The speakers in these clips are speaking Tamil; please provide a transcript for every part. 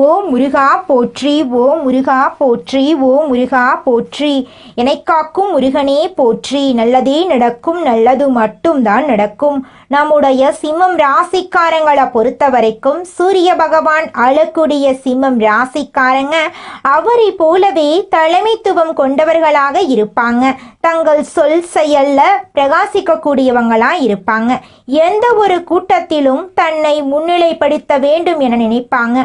ஓ முருகா போற்றி ஓ முருகா போற்றி ஓ முருகா போற்றி. காக்கும் முருகனே போற்றி. நல்லதே நடக்கும் நல்லது மட்டும்தான் நடக்கும். நம்முடைய சிம்மம் ராசிக்காரங்களை பொறுத்த வரைக்கும் சூரிய பகவான் அழக்கூடிய சிம்மம் ராசிக்காரங்க. அவரை போலவே தலைமைத்துவம் கொண்டவர்களாக இருப்பாங்க. தங்கள் சொல் செயல்ல பிரகாசிக்கக்கூடியவங்களா இருப்பாங்க. எந்த ஒரு கூட்டத்திலும் தன்னை முன்னிலைப்படுத்த வேண்டும் என நினைப்பாங்க.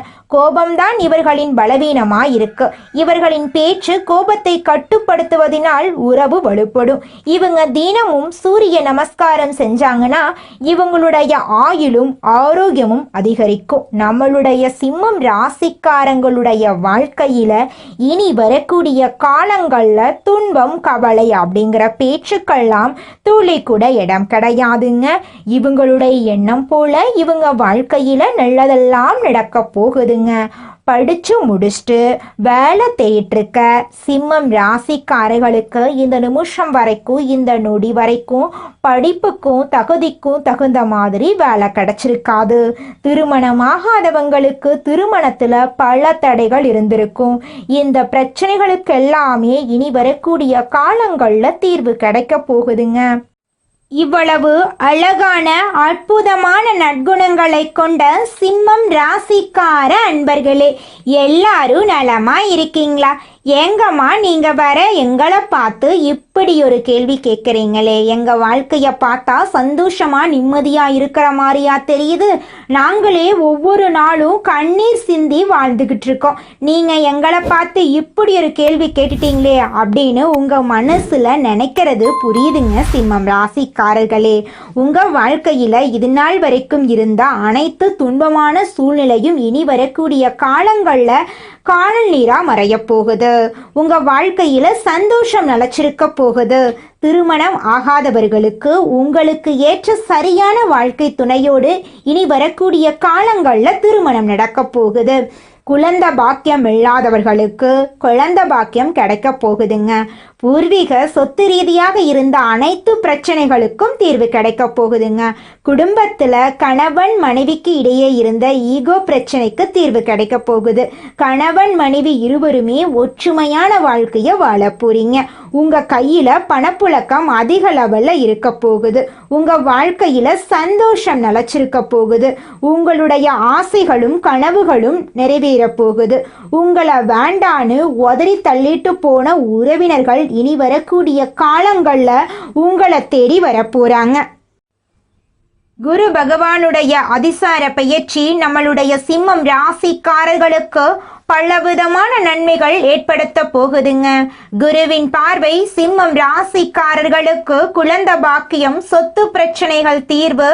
கோபம்தான் இவர்களின் பலவீனமாயிருக்கு. இவர்களின் பேச்சு கோபத்தை கட்டுப்படுத்துவதனால் உறவு வலுப்படும். இவங்க தினமும் சூரிய நமஸ்காரம் செஞ்சாங்கன்னா இவங்களுடைய ஆயுளும் ஆரோக்கியமும் அதிகரிக்கும். நம்மளுடைய சிம்மம் ராசிக்காரங்களுடைய வாழ்க்கையில இனி வரக்கூடிய காலங்கள்ல துன்பம் கவலை அப்படிங்கிற பேச்சுக்கெல்லாம் துளி கூட இடம் கிடையாதுங்க. இவங்களுடைய எண்ணம் போல இவங்க வாழ்க்கையில நல்லதெல்லாம் நடக்க போகுதுங்க. படிச்சு முடிச்சுட்டு வேலை தேட்டிருக்க சிம்மம் ராசிக்காரர்களுக்கு இந்த நிமிஷம் வரைக்கும் இந்த நொடி வரைக்கும் படிப்புக்கும் தகுதிக்கும் தகுந்த மாதிரி வேலை கிடைச்சிருக்காது. திருமணமாகாதவங்களுக்கு திருமணத்தில் பல தடைகள் இருந்திருக்கும். இந்த பிரச்சனைகளுக்கு எல்லாமே இனி வரக்கூடிய காலங்களில் தீர்வு கிடைக்க போகுதுங்க. இவ்வளவு அழகான அற்புதமான நற்குணங்களை கொண்ட சிம்மம் ராசிக்கார அன்பர்களே எல்லாரும் நலமா இருக்கீங்களா? ஏங்கம்மா நீங்க வர எங்களை பார்த்து இப்படி ஒரு கேள்வி கேட்குறீங்களே. எங்க வாழ்க்கைய பார்த்தா சந்தோஷமா நிம்மதியா இருக்கிற மாதிரியா தெரியுது? நாங்களே ஒவ்வொரு நாளும் கண்ணீர் சிந்தி வாழ்ந்துகிட்டு இருக்கோம். நீங்க எங்களை பார்த்து இப்படி ஒரு கேள்வி கேட்டுட்டீங்களே அப்படின்னு உங்க மனசுல நினைக்கிறது புரியுதுங்க சிம்மம் ராசிக்காரர்களே. உங்க வாழ்க்கையில இது நாள் வரைக்கும் இருந்த அனைத்து துன்பமான சூழ்நிலையும் இனி வரக்கூடிய காலங்கள்ல காணல் நீரா மறைய போகுது. உங்க வாழ்க்கையில சந்தோஷம் நிலச்சிருக்க போகுது. திருமணம் ஆகாதவர்களுக்கு உங்களுக்கு ஏற்ற சரியான வாழ்க்கை துணையோடு இனி வரக்கூடிய காலங்கள்ல திருமணம் நடக்க போகுது. குழந்த பாக்கியம் இல்லாதவர்களுக்கு குழந்த பாக்கியம் கிடைக்க போகுதுங்க. பூர்வீக சொத்து ரீதியாக இருந்த அனைத்து பிரச்சனைகளுக்கும் தீர்வு கிடைக்க போகுதுங்க. குடும்பத்தில் கணவன் மனைவிக்கு இடையே இருந்த ஈகோ பிரச்சனைக்கு தீர்வு கிடைக்க போகுது. கணவன் மனைவி இருவருமே ஒற்றுமையான வாழ்க்கையை வாழ போறீங்க. உங்கள் கையில் பணப்புழக்கம் அதிக லெவலில் இருக்க போகுது. உங்கள் வாழ்க்கையில் சந்தோஷம் நிலச்சிருக்க போகுது. உங்களுடைய ஆசைகளும் கனவுகளும் நிறைவேற போகுது. உங்களை வேண்டான்னு உதறி தள்ளிட்டு போன உறவினர்கள் இனி வரக்கூடிய காலங்களில் உங்களை தேடி வரப்போகிறாங்க குரு பகவானுடைய அதிசார பெயர்ச்சி நம்மளுடைய சிம்மம் ராசிக்காரர்களுக்கு பலவிதமான நன்மைகள் ஏற்படுத்த போகுதுங்க. குருவின் பார்வை சிம்மம் ராசிக்காரர்களுக்கு குழந்த பாக்கியம் சொத்து பிரச்சனைகள் தீர்வு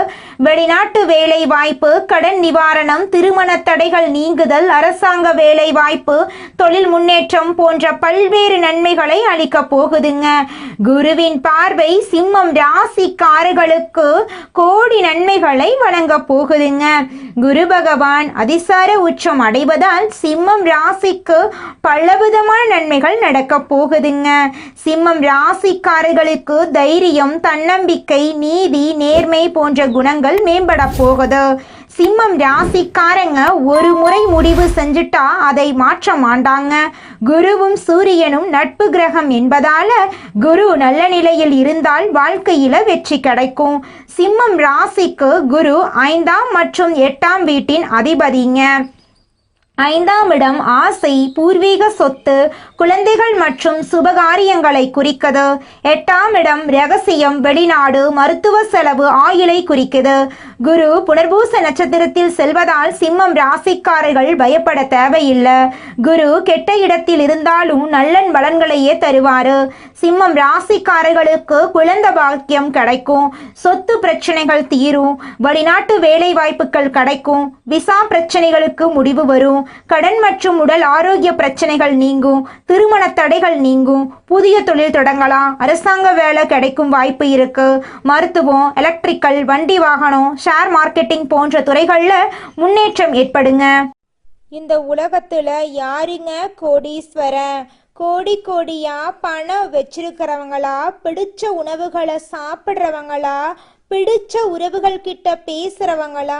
வெளிநாட்டு வேலை வாய்ப்பு கடன் நிவாரணம் திருமண தடைகள் நீங்குதல் அரசாங்க வேலை வாய்ப்பு தொழில் முன்னேற்றம் போன்ற பல்வேறு நன்மைகளை அளிக்க போகுதுங்க. குருவின் பார்வை சிம்மம் ராசிக்காரர்களுக்கு கோடி நன்மைகளை வழங்க போகுதுங்க. குரு பகவான் அதிசார உச்சம் அடைவதால் சிம்மம் ராசிக்கு பலவிதமான நன்மைகள் நடக்க போகுதுங்க. சிம்மம் ராசிக்காரர்களுக்கு தைரியம் தன்னம்பிக்கை நீதி நேர்மை போன்ற குணங்கள் மேம்பட போகுது. சிம்மம் ராசிக்காரங்க ஒரு முறை முடிவு செஞ்சுட்டா அதை மாற்ற மாட்டாங்க. குருவும் சூரியனும் நட்பு கிரகம் என்பதால குரு நல்ல நிலையில் இருந்தால் வாழ்க்கையில வெற்றி கிடைக்கும். சிம்மம் ராசிக்கு குரு ஐந்தாம் மற்றும் எட்டாம் வீட்டின் அதிபதிங்க. ஐந்தாம் இடம் ஆசை பூர்வீக சொத்து குழந்தைகள் மற்றும் சுபகாரியங்களை குறிக்குது எட்டாம் இடம் ரகசியம் வெளிநாடு மருத்துவ செலவு ஆயுளை குறிக்குது குரு புனர்பூச நட்சத்திரத்தில் செல்வதால் சிம்மம் ராசிக்காரர்கள் பயப்பட தேவையில்லை. குரு கெட்ட இடத்தில் இருந்தாலும் நல்லன் பலன்களையே தருவாரு. சிம்மம் ராசிக்காரர்களுக்கு குழந்த பாக்கியம் கிடைக்கும். சொத்து பிரச்சனைகள் தீரும். வெளிநாட்டு வேலை வாய்ப்புகள் கிடைக்கும். விசா பிரச்சனைகளுக்கு முடிவு வரும். கடன் மற்றும் உடல் ஆரோக்கிய பிரச்சனைகள் நீங்கும் திருமண தடைகள் நீங்கும் புதிய தொழில் தொடங்கலாம் அரசாங்க வேலை கிடைக்கும் வாய்ப்பு இருக்கு. மருத்துவம் எலக்ட்ரிக்கல் வண்டி வாகனம் ஷேர் மார்க்கெட்டிங் போன்ற துறைகளில் முன்னேற்றம் ஏற்படுங்க. இந்த உலகத்துல யாருங்க கோடீஸ்வரன்? கோடி கோடியா பணம் வச்சிருக்கிறவங்களா? பிடிச்ச உணவுகளை சாப்பிட்றவங்களா? பிடிச்ச உறவுகள் கிட்ட பேசுறவங்களா?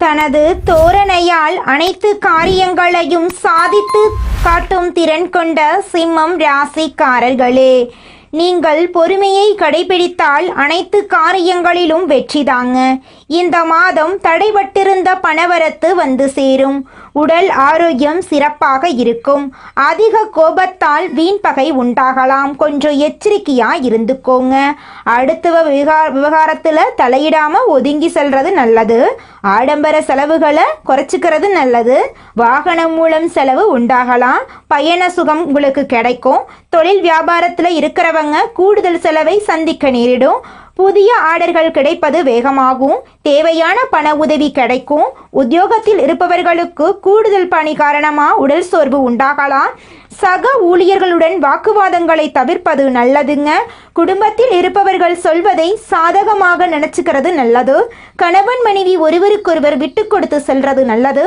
தனது தோரணையால் அனைத்து காரியங்களையும் சாதித்து காட்டும் திறன் கொண்ட சிம்மம் ராசிக்காரர்களே நீங்கள் பொறுமையை கடைபிடித்தால் அனைத்து காரியங்களிலும் வெற்றிதாங்க இந்த மாதம் தடைபட்டிருந்த பணவரத்து வந்து சேரும். உடல் ஆரோக்கியம் சிறப்பாக இருக்கும். அதிக கோபத்தால் வீண் பகை உண்டாகலாம். கொஞ்சம் எச்சரிக்கையா இருந்துக்கோங்க. அடுத்த விவகார விவகாரத்துல தலையிடாம ஒதுங்கி செல்றது நல்லது. ஆடம்பர செலவுகளை குறைச்சிக்கிறது நல்லது. வாகனம் மூலம் செலவு உண்டாகலாம். பயண சுகம் உங்களுக்கு கிடைக்கும். தொழில் வியாபாரத்தில் இருக்கிறவங்க கூடுதல் செலவை சந்திக்க நேரிடும். புதிய ஆர்டர்கள் கிடைப்பது வேகமாகும். தேவையான பண உதவி கிடைக்கும். உத்தியோகத்தில் இருப்பவர்களுக்கு கூடுதல் பணி காரணமாக உடல் சோர்வு உண்டாகலாம். சக ஊழியர்களுடன் வாக்குவாதங்களை தவிர்ப்பது நல்லதுங்க. குடும்பத்தில் இருப்பவர்கள் சொல்வதை சாதகமாக நினைச்சுக்கிறது நல்லது. கணவன் மனைவி ஒருவருக்கொருவர் விட்டு கொடுத்து செல்றது நல்லது.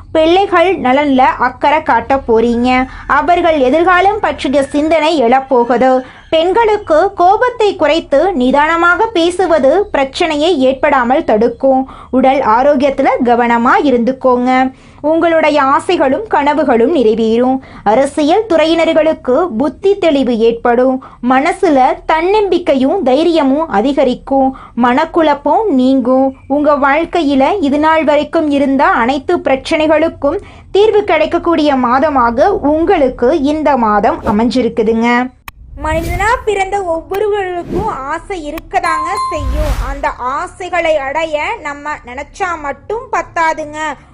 பிள்ளைகள் நலன்ல அக்கறை காட்ட போறீங்க. அவர்கள் எதிர்காலம் பற்றிய சிந்தனை எழப்போகுது. பெண்களுக்கு கோபத்தை குறைத்து நிதானமாக பேசுவது பிரச்சனையை ஏற்படாமல் தடுக்கும். உடல் ஆரோக்கியத்தில் கவனமாக இருந்துக்கோங்க. உங்களுடைய ஆசைகளும் கனவுகளும் நிறைவேறும். அரசியல் துறையினர்களுக்கு புத்தி தெளிவு ஏற்படும். மனசுல தன்னம்பிக்கையும் தைரியமும் அதிகரிக்கும். மனக்குழப்பம் நீங்கும். உங்க வாழ்க்கையில இது நாள் வரைக்கும் இருந்த அனைத்து பிரச்சனைகளுக்கும் தீர்வு கிடைக்கக்கூடிய மாதமாக உங்களுக்கு இந்த மாதம் அமைஞ்சிருக்குதுங்க. மனிதனா பிறந்த ஒவ்வொருவருக்கும் ஆசை இருக்கதாங்க செய்யும். அந்த ஆசைகளை அடைய நம்ம நினைச்சா மட்டும் பத்தாதுங்க.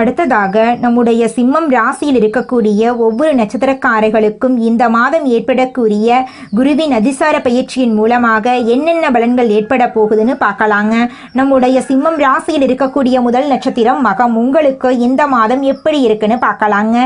அடுத்ததாக நம்முடைய சிம்மம் ராசியில் இருக்கக்கூடிய ஒவ்வொரு நட்சத்திரக்காரர்களுக்கும் இந்த மாதம் ஏற்படக்கூடிய குருவின் அதிசார பயிற்சியின் மூலமாக என்னென்ன பலன்கள் ஏற்பட போகுதுன்னு பார்க்கலாங்க. நம்முடைய சிம்மம் ராசியில் இருக்கக்கூடிய முதல் நட்சத்திரம் மகம். உங்களுக்கு இந்த மாதம் எப்படி இருக்குன்னு பார்க்கலாங்க.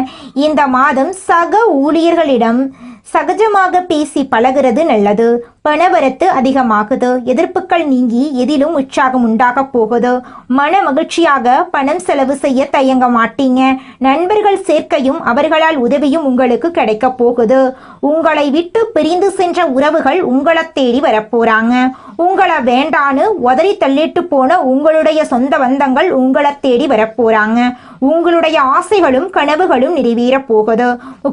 இந்த மாதம் சக ஊழியர்களிடம் சகஜமாக பேசி பழகிறது நல்லது. பணவரத்து அதிகமாகுது. எதிர்ப்புகள் நீங்கி எதிலும் உற்சாகம் உண்டாக போகுது. மன மகிழ்ச்சியாக பணம் செலவு செய்ய தயங்க மாட்டீங்க. நண்பர்கள் சேர்க்கையும் அவர்களால் உதவியும் உங்களுக்கு கிடைக்க போகுது. உங்களை விட்டு பிரிந்து சென்ற உறவுகள் உங்களை தேடி வரப்போறாங்க உங்களை வேண்டான்னு உதறி தள்ளிட்டு போன உங்களுடைய சொந்த பந்தங்கள் உங்களை தேடி வரப்போறாங்க உங்களுடைய ஆசைகளும் கனவுகளும் நிறைவேற போகுது.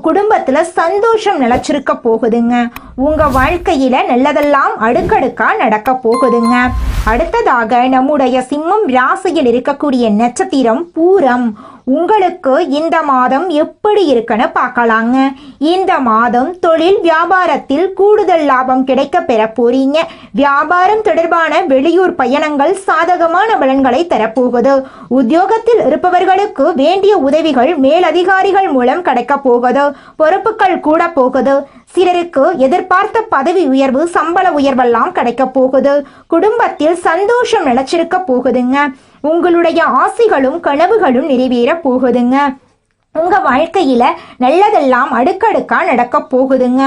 குடும்பத்துல சந்தோஷம் வச்சிருக்க போகுதுங்க. உங்க வாழ்க்கையில நல்லதெல்லாம் அடுக்கடுக்கா நடக்க போகுதுங்க. அடுத்ததாக நம்முடைய சிம்மம் ராசியில் இருக்கக்கூடிய நட்சத்திரம் பூரம். உங்களுக்கு இந்த மாதம் எப்படி இருக்குன்னு பார்க்கலாங்க. இந்த மாதம் தொழில் வியாபாரத்தில் கூடுதல் லாபம் கிடைக்க பெற போறீங்க. வியாபாரம் தொடர்பான வெளியூர் பயணங்கள் சாதகமான பலன்களை தரப்போகுது உத்தியோகத்தில் இருப்பவர்களுக்கு வேண்டிய உதவிகள் மேலதிகாரிகள் மூலம் கிடைக்க போகுது. பொறுப்புகள் கூட போகுது. சிலருக்கு எதிர்பார்த்த பதவி உயர்வு சம்பள உயர்வெல்லாம் கிடைக்க போகுது. குடும்பத்தில் சந்தோஷம் நினைச்சிருக்க போகுதுங்க. உங்களுடைய ஆசைகளும் கனவுகளும் நிறைவேற போகுதுங்க. உங்க வாழ்க்கையில நல்லதெல்லாம் அடுக்கடுக்கா நடக்க போகுதுங்க.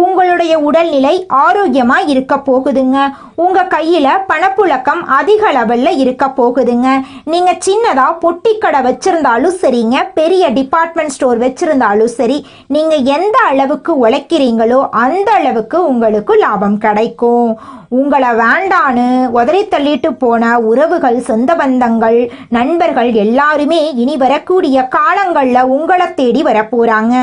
உங்களுடைய உடல்நிலை ஆரோக்கியமா இருக்க போகுதுங்க. உங்க கையில பணப்புழக்கம் அதிக லெவல்ல இருக்க போகுதுங்க. நீங்க சின்னதா பொட்டி கடை வச்சிருந்தாலும் சரிங்க. பெரிய டிபார்ட்மெண்ட் ஸ்டோர் வச்சிருந்தாலும் சரி நீங்க எந்த அளவுக்கு உழைக்கிறீங்களோ அந்த அளவுக்கு உங்களுக்கு லாபம் கிடைக்கும். உங்களை வேண்டான்னு உதறி தள்ளிட்டு போன உறவுகள் சொந்த பந்தங்கள் நண்பர்கள் எல்லாருமே இனி வரக்கூடிய காலங்களில் உங்களை தேடி வரப்போறாங்க.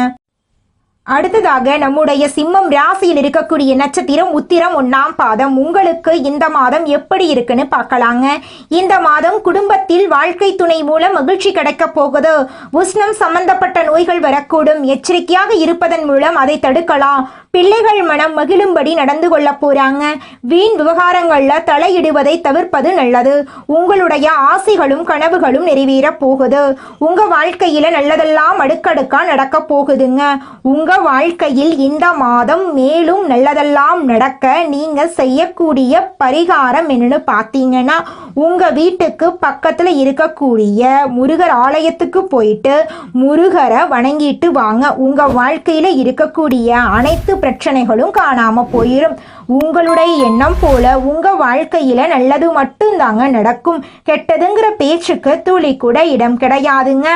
அடுத்ததாக நம்முடைய சிம்மம் ராசியில் இருக்கக்கூடிய நட்சத்திரம் உத்திரம் ஒன்னாம் பாதம். உங்களுக்கு இந்த மாதம் எப்படி இருக்குன்னு பார்க்கலாங்க. இந்த மாதம் குடும்பத்தில் வாழ்க்கை துணை மூலம் மகிழ்ச்சி கிடைக்க போகுது. உஷ்ணம் சம்பந்தப்பட்ட நோய்கள் வரக்கூடும். எச்சரிக்கையாக இருப்பதன் மூலம் அதை தடுக்கலாம். பிள்ளைகள் மனம் மகிழும்படி நடந்து கொள்ள போறாங்க. வீண் விவகாரங்கள்ல தலையிடுவதை தவிர்ப்பது நல்லது. உங்களுடைய ஆசைகளும் கனவுகளும் நிறைவேற போகுது. உங்க வாழ்க்கையில நல்லதெல்லாம் அடுக்கடுக்கா நடக்க போகுதுங்க. உங்க வாழ்க்கையில் இந்த மாதம் மேலும் நல்லதெல்லாம் நடக்க நீங்க செய்யக்கூடிய பரிகாரம் என்னன்னு பார்த்தீங்கன்னா உங்க வீட்டுக்கு பக்கத்துல இருக்கக்கூடிய முருகர் ஆலயத்துக்கு போயிட்டு முருகரை வணங்கிட்டு வாங்க. உங்க வாழ்க்கையில இருக்கக்கூடிய அனைத்து பிரச்சனைகளும் காணாம போயிடும் உங்களுடைய எண்ணம் போல உங்க வாழ்க்கையில நல்லது மட்டும்தாங்க நடக்கும். கெட்டதுங்கிற பேச்சுக்கு துளி கூட இடம் கிடையாதுங்க.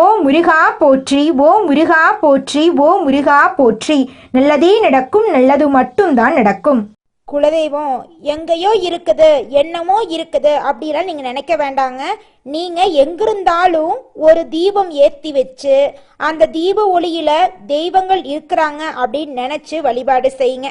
ஓ முருகா போற்றி ஓ முருகா போற்றி ஓ முருகா போற்றி. நல்லதே நடக்கும் நல்லது மட்டும்தான் நடக்கும். குலதெய்வம் எங்கேயோ இருக்குது என்னமோ இருக்குது அப்படிலாம் நீங்கள் நினைக்க வேண்டாங்க. நீங்கள் எங்கிருந்தாலும் ஒரு தீபம் ஏற்றி வச்சு அந்த தீப ஒளியில் தெய்வங்கள் இருக்கிறாங்க அப்படின்னு நினச்சி வழிபாடு செய்யுங்க.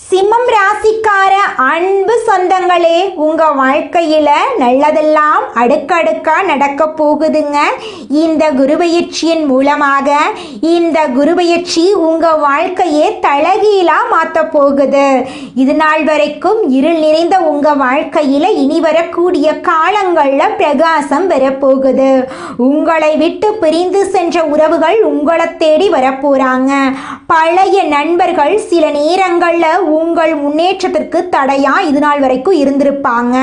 சிம்மம் ராசிக்கார அன்பு சொந்தங்களே உங்க வாழ்க்கையில நல்லதெல்லாம் அடுக்கடுக்கா நடக்க போகுதுங்க. இந்த குருபயிற்சியின் மூலமாக இந்த குருபயிற்சி உங்க வாழ்க்கையே தலகீழா மாத்த போகுது. இது நாள் வரைக்கும் இருள் நிறைந்த உங்க வாழ்க்கையில இனி வரக்கூடிய காலங்கள்ல பிரகாசம் வரப்போகுது. உங்களை விட்டு பிரிந்து சென்ற உறவுகள் உங்களை தேடி வரப்போறாங்க பழைய நண்பர்கள் சில நேரங்கள்ல உங்கள் முன்னேற்றத்திற்கு தடையா? இது நாள் வரைக்கும் இருந்திருப்பாங்க.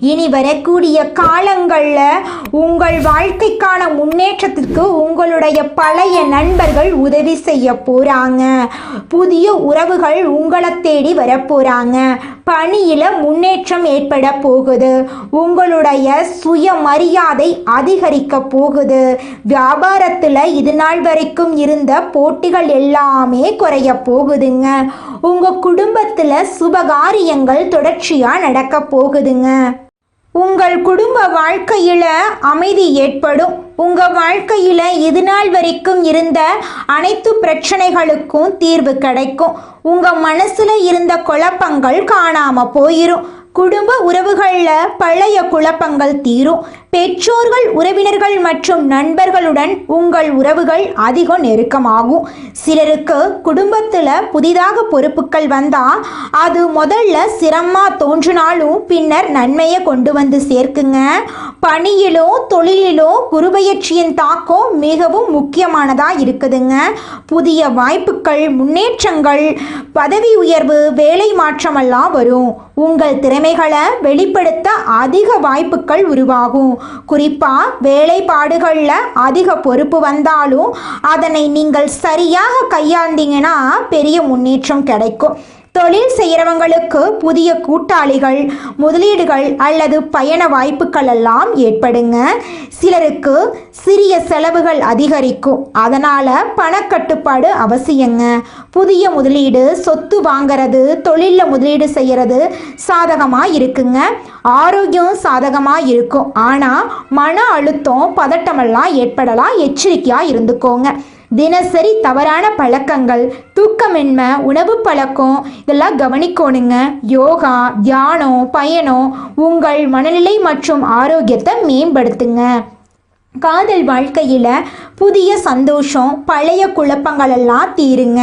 இனி வரக்கூடிய காலங்களில் உங்கள் வாழ்க்கைக்கான முன்னேற்றத்திற்கு உங்களுடைய பழைய நண்பர்கள் உதவி செய்ய போறாங்க. புதிய உறவுகள் உங்களை தேடி வரப்போறாங்க. பணியில முன்னேற்றம் ஏற்பட போகுது. உங்களுடைய சுயமரியாதை அதிகரிக்க போகுது. வியாபாரத்துல இது நாள் வரைக்கும் இருந்த போட்டிகள் எல்லாமே குறைய போகுதுங்க. உங்க குடும்பத்தில் சுபகாரியங்கள் தொடர்ச்சியாக நடக்க போகுதுங்க. உங்கள் குடும்ப வாழ்க்கையில் அமைதி ஏற்படும். உங்கள் வாழ்க்கையில் இது நாள் வரைக்கும் இருந்த அனைத்து பிரச்சனைகளுக்கும் தீர்வு கிடைக்கும். உங்கள் மனசில் இருந்த குழப்பங்கள் காணாமல் போயிரும். குடும்ப உறவுகளில் பழைய குழப்பங்கள் தீரும். பெற்றோர்கள் உறவினர்கள் மற்றும் நண்பர்களுடன் உங்கள் உறவுகள் அதிகம் நெருக்கமாகும். சிலருக்கு குடும்பத்தில் புதிதாக பொறுப்புகள் வந்தால் அது முதல்ல சிரமமாக தோன்றினாலும் பின்னர் நன்மையை கொண்டு வந்து சேர்க்குங்க. பணியிலோ தொழிலிலோ குருபெயர்ச்சியின் தாக்கம் மிகவும் முக்கியமானதாக இருக்குதுங்க. புதிய வாய்ப்புகள் முன்னேற்றங்கள் பதவி உயர்வு வேலை மாற்றமெல்லாம் வரும். உங்கள் திறமைகளை வெளிப்படுத்த அதிக வாய்ப்புகள் உருவாகும். குறிப்பாக வேலைப்பாடுகளில் அதிக பொறுப்பு வந்தாலும் அதனை நீங்கள் சரியாக கையாண்டீங்கன்னா பெரிய முன்னேற்றம் கிடைக்கும். தொழில் செய்கிறவங்களுக்கு புதிய கூட்டாளிகள் முதலீடுகள் அல்லது பயண வாய்ப்புகள் எல்லாம் ஏற்படுங்க. சிலருக்கு சிறிய செலவுகள் அதிகரிக்கும். அதனால் பணக்கட்டுப்பாடு அவசியங்க. புதிய முதலீடு சொத்து வாங்கிறது தொழிலில் முதலீடு செய்கிறது சாதகமாக இருக்குங்க. ஆரோக்கியம் சாதகமாக இருக்கும். ஆனால் மன அழுத்தம் பதட்டமெல்லாம் ஏற்படலாம். எச்சரிக்கையாக இருந்துக்கோங்க. தினசரி தவறான பழக்கங்கள் தூக்கமின்மை உணவு பழக்கம் இதெல்லாம் கவனிக்கணுங்க. யோகா தியானம் பயணம் உங்கள் மனநிலை மற்றும் ஆரோக்கியத்தை மேம்படுத்துங்க. காதல் வாழ்க்கையில் புதிய சந்தோஷம் பழைய குழப்பங்களெல்லாம் தீருங்க.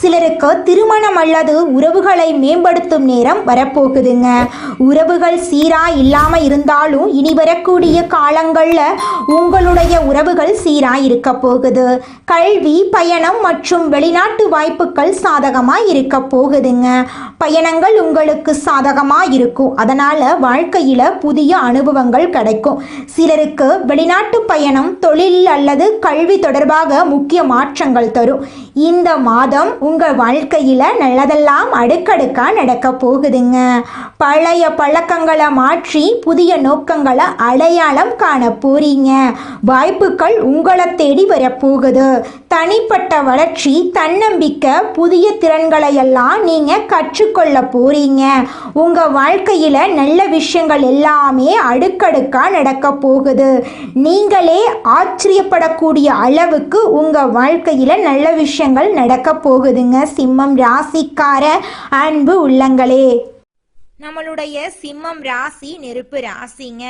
சிலருக்கு திருமணம் அல்லது உறவுகளை மேம்படுத்தும் நேரம் வரப்போகுதுங்க. உறவுகள் சீரா இல்லாம இருந்தாலும் இனி வரக்கூடிய காலங்களில் உங்களுடைய உறவுகள் சீரா இருக்க போகுது. கல்வி பயணம் மற்றும் வெளிநாட்டு வாய்ப்புகள் சாதகமா இருக்க போகுதுங்க. பயணங்கள் உங்களுக்கு சாதகமா இருக்கும். அதனால வாழ்க்கையில புதிய அனுபவங்கள் கிடைக்கும். சிலருக்கு வெளிநாட்டு பயணம் தொழில் அல்லது கல்வி தொடர்பாக முக்கிய மாற்றங்கள் தரும். இந்த மாதம் உங்கள் வாழ்க்கையில் நல்லதெல்லாம் அடுக்கடுக்காக நடக்க போகுதுங்க. பழைய பழக்கங்களை மாற்றி புதிய நோக்கங்களை அடையாளம் காண போறீங்க. வாய்ப்புகள் உங்களை தேடி வரப்போகுது தனிப்பட்ட வளர்ச்சி தன்னம்பிக்கை புதிய திறன்களையெல்லாம் நீங்கள் கற்றுக்கொள்ள போகிறீங்க உங்கள் வாழ்க்கையில் நல்ல விஷயங்கள் எல்லாமே அடுக்கடுக்காக நடக்க போகுது. நீங்களே ஆச்சரியப்படக்கூடிய அளவுக்கு உங்கள் வாழ்க்கையில் நல்ல விஷயங்கள் நடக்க போகுதுங்க. சிம்மம் ராசிக்கார அன்பு உள்ளங்களே. நம்மளுடைய சிம்மம் ராசி நெருப்பு ராசிங்க.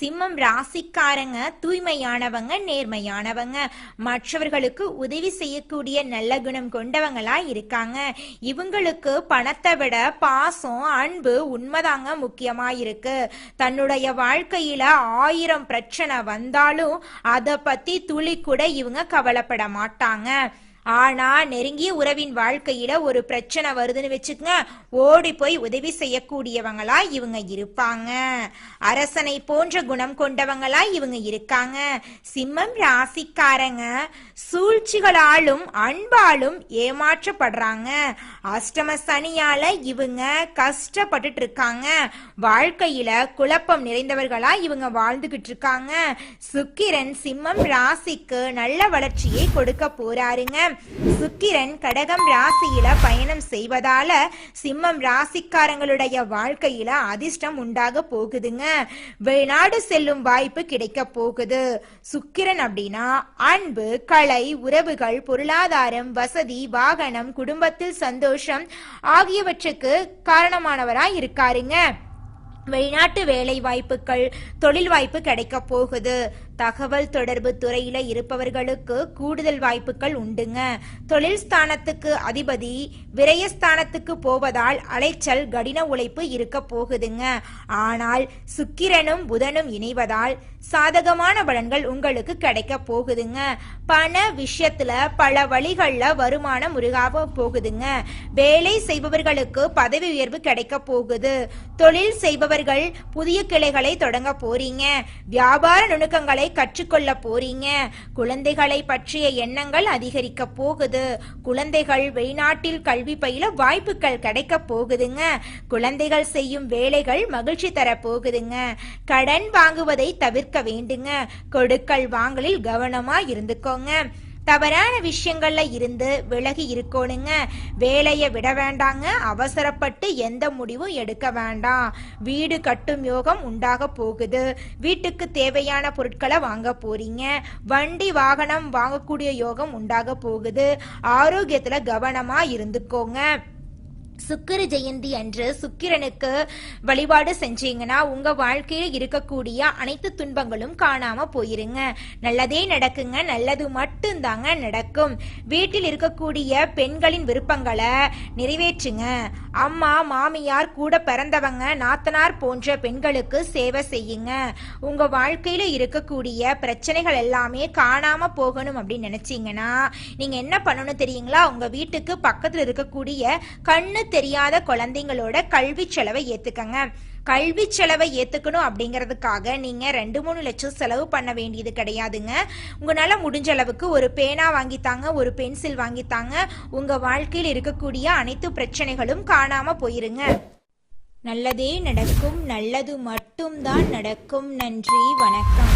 சிம்மம் ராசிக்காரங்க தூய்மையானவங்க நேர்மையானவங்க. மற்றவர்களுக்கு உதவி செய்யக்கூடிய நல்ல குணம் கொண்டவங்களா இருக்காங்க. இவங்களுக்கு பணத்தை விட பாசம் அன்பு உண்மைதாங்க முக்கியமா இருக்கு. தன்னுடைய வாழ்க்கையில ஆயிரம் பிரச்சனை வந்தாலும் அதை பத்தி துளி கூட இவங்க கவலைப்பட மாட்டாங்க. ஆனா நெருங்கிய உறவின் வாழ்க்கையில ஒரு பிரச்சனை வருதுன்னு வச்சுக்கங்க ஓடி போய் உதவி செய்யக்கூடியவங்களா இவங்க இருப்பாங்க. அரசனை போன்ற குணம் கொண்டவங்களா இவங்க இருக்காங்க. சிம்மம் ராசிக்காரங்க சூழ்ச்சிகளாலும் அன்பாலும் ஏமாற்றப்படுறாங்க. அஷ்டம சனியால இவங்க கஷ்டப்பட்டுட்டு இருக்காங்க வாழ்க்கையில குழப்பம் நிறைந்தவர்களா இவங்க வாழ்ந்துகிட்டு இருக்காங்க சுக்கிரன் சிம்மம் ராசிக்கு நல்ல வளர்ச்சியை கொடுக்க போறாருங்க. சுக்கிரன் கடகம் ராசியில பயணம் செய்வதால சிம்மம் ராசிக்காரங்களுடைய வாழ்க்கையில அதிர்ஷ்டம் உண்டாக போகுதுங்க. வெளிநாடு செல்லும் வாய்ப்பு கிடைக்க போகுது. சுக்கிரன் அப்படின்னா அன்பு கலை உறவுகள் பொருளாதாரம் வசதி வாகனம் குடும்பத்தில் சந்தோஷம் ஆகியவற்றுக்கு காரணமானவராய் இருக்காருங்க. வெளிநாட்டு வேலை வாய்ப்புகள் தொழில் வாய்ப்பு கிடைக்க போகுது. தகவல் தொடர்பு துறையில இருப்பவர்களுக்கு கூடுதல் வாய்ப்புகள் உண்டுங்க. தொழில் ஸ்தானத்துக்கு அதிபதி விரயஸ்தானத்துக்கு போவதால் அலைச்சல் கடின உழைப்பு இருக்க போகுதுங்க. ஆனால் சுக்கிரனும் புதனும் இணைவதால் சாதகமான பலன்கள் உங்களுக்கு கிடைக்க போகுதுங்க. பண விஷயத்துல பல வழிகள்ல வருமானம் உருகாக போகுதுங்க. வேலை செய்பவர்களுக்கு பதவி உயர்வு கிடைக்க போகுது. தொழில் செய்பவர்கள் புதிய கிளைகளை தொடங்க போறீங்க. வியாபார நுணுக்கங்களை கற்றுக்கொள்ள போறீங்க. குழந்தைகளை பற்றிய எண்ணங்கள் அதிகரிக்க போகுது. குழந்தைகள் வெளிநாட்டில் கல்வி பயில வாய்ப்புகள் கிடைக்க போகுதுங்க. குழந்தைகள் செய்யும் வேலைகள் மகிழ்ச்சி தர போகுதுங்க. கடன் வாங்குவதை தவிர்க்க வேண்டுங்க. கொடுக்கல் வாங்கலில் கவனமா இருந்துக்கோங்க. தவறான விஷயங்கள்ல இருந்து விலகி இருக்கணுங்க. வேலையை விட வேண்டாங்க. அவசரப்பட்டு எந்த முடிவும் எடுக்க வேண்டாம். வீடு கட்டும் யோகம் உண்டாக போகுது. வீட்டுக்கு தேவையான பொருட்களை வாங்க போறீங்க. வண்டி வாகனம் வாங்கக்கூடிய யோகம் உண்டாக போகுது. ஆரோக்கியத்துல கவனமா இருந்துக்கோங்க. சுக்கிர ஜெயந்தி அன்று சுக்கிரனுக்கு வழிபாடு செஞ்சீங்கன்னா உங்க வாழ்க்கையில இருக்கக்கூடிய அனைத்து துன்பங்களும் காணாம போயிருங்க. நல்லதே நடக்குங்க நல்லது மட்டும்தாங்க நடக்கும். வீட்டில் இருக்கக்கூடிய பெண்களின் விருப்பங்களை நிறைவேற்றுங்க. அம்மா மாமியார் கூட பிறந்தவங்க நாத்தனார் போன்ற பெண்களுக்கு சேவை செய்யுங்க. உங்க வாழ்க்கையில இருக்கக்கூடிய பிரச்சனைகள் எல்லாமே காணாம போகணும் அப்படின்னு நினைச்சீங்கன்னா நீங்க என்ன பண்ணணும் தெரியுங்களா? உங்க வீட்டுக்கு பக்கத்துல இருக்கக்கூடிய கண்ணு தெரியாத குழந்தைங்களோட கல்வி செலவை ஏத்துக்கங்க. கல்வி செலவை ஏத்துக்கணும் அப்படிங்கிறதுக்காக நீங்க ரெண்டு மூணு லட்சம் செலவு பண்ண வேண்டியது கிடையாதுங்க. உங்களால முடிஞ்ச அளவுக்கு ஒரு பேனா வாங்கித்தாங்க ஒரு பென்சில் வாங்கித்தாங்க உங்க வாழ்க்கையில் இருக்கக்கூடிய அனைத்து பிரச்சனைகளும் காணாம போயிருங்க. நல்லதே நடக்கும் நல்லது மட்டும்தான் நடக்கும். நன்றி வணக்கம்.